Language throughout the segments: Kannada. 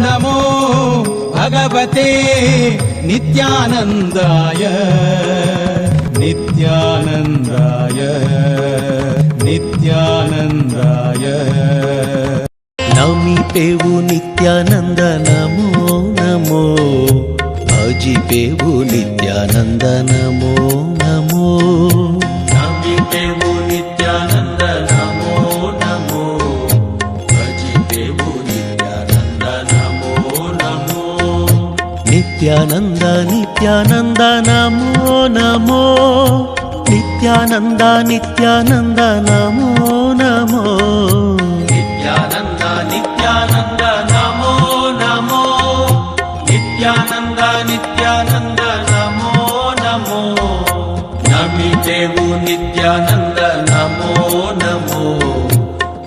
నమో భగవతే నిత్యానందాయ. నిత్యానందాయ. నిత్యానందాయ. నమి పేవు నిత్యానంద నమో నమో. అజి పేవు నిత్యానంద నమో నిత్యానంద నిత్యానంద నమో నమో. నిత్యానంద నిత్యానంద నమో నమో. నిత్యానంద నిత్యానంద నమో నమో. నిత్యానంద నిత్యానంద నమో నమో. నమితేవు నిత్యానంద నమో నమో.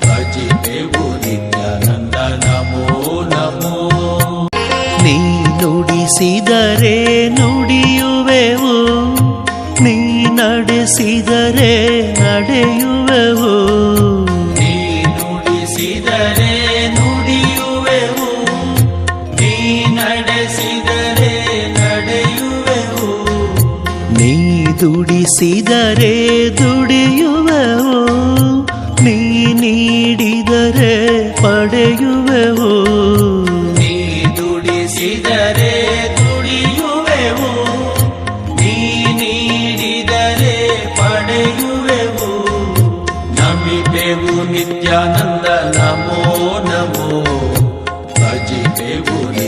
భజితేవు నిత్యానంద నమో నమో. నీ ನುಡಿಸಿದರೆ ನುಡಿಯುವೆವು ನೀ ನಡೆಸಿದರೆ ನಡೆಯುವೆವು. ನೀ ನುಡಿಸಿದರೆ ನುಡಿಯುವೆವು ನೀ ನಡೆಸಿದರೆ ನಡೆಯುವೆವು. ನೀ ದುಡಿಸಿದರೆ ದುಡಿಯುವೆವು ನೀ ನೀಡಿದರೆ ಪಡೆಯುವೆವು. నిత్యానంద నమో. నమో భజితే గురి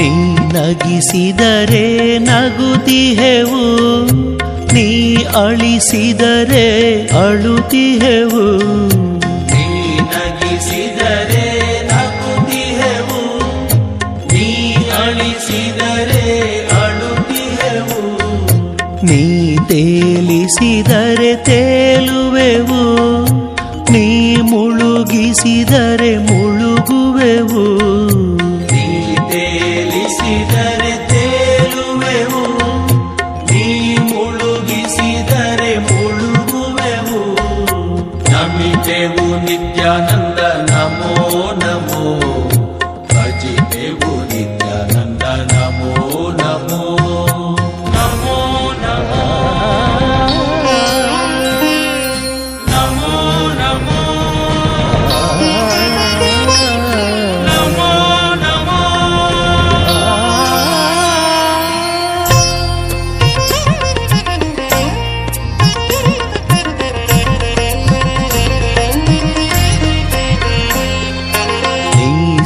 ನೀ ನಗಿಸಿದರೆ ನಗುತ್ತಿಹೆವು ನೀ ಅಳಿಸಿದರೆ ಅಳುತ್ತಿಹೆವು ನೀ ನಗಿಸಿದರೆ ನಗುತ್ತಿಹೆವು ನೀ ಅಳಿಸಿದರೆ ಅಳುತ್ತಿಹೆವು ನೀ ತೇಲಿಸಿದರೆ ತೇಲುವೆವು ನೀ ಮುಳುಗಿಸಿದರೆ ಮುಳುಗುವೆವು.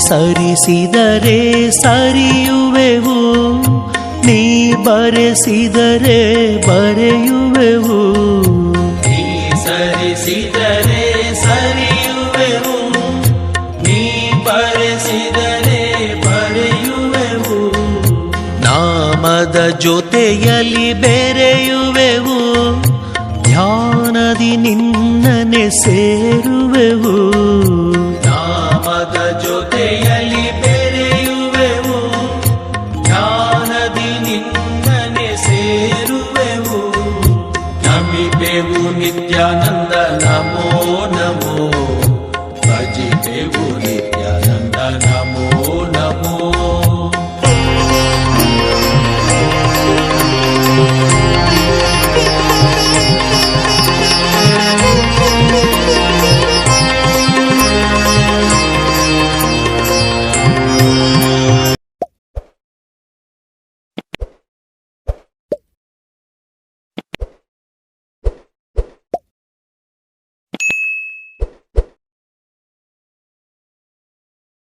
ಸರಿಸಿದರೆ ಸರಿಯುವೆವು. ನೀ ಬರೆಸಿದರೆ ಬರೆಯುವೆವು. ಸರಿಸಿದರೆ ಸರಿಯುವೆವು. ನೀ ಬರೆಸಿದರೆ ಬರೆಯುವೆವು. ನಾಮದ ಜೊತೆಯಲ್ಲಿ ಬೆರೆಯುವೆವು. ಧ್ಯಾನದಿ ನಿನ್ನನೆ ಸೇರುವೆವು.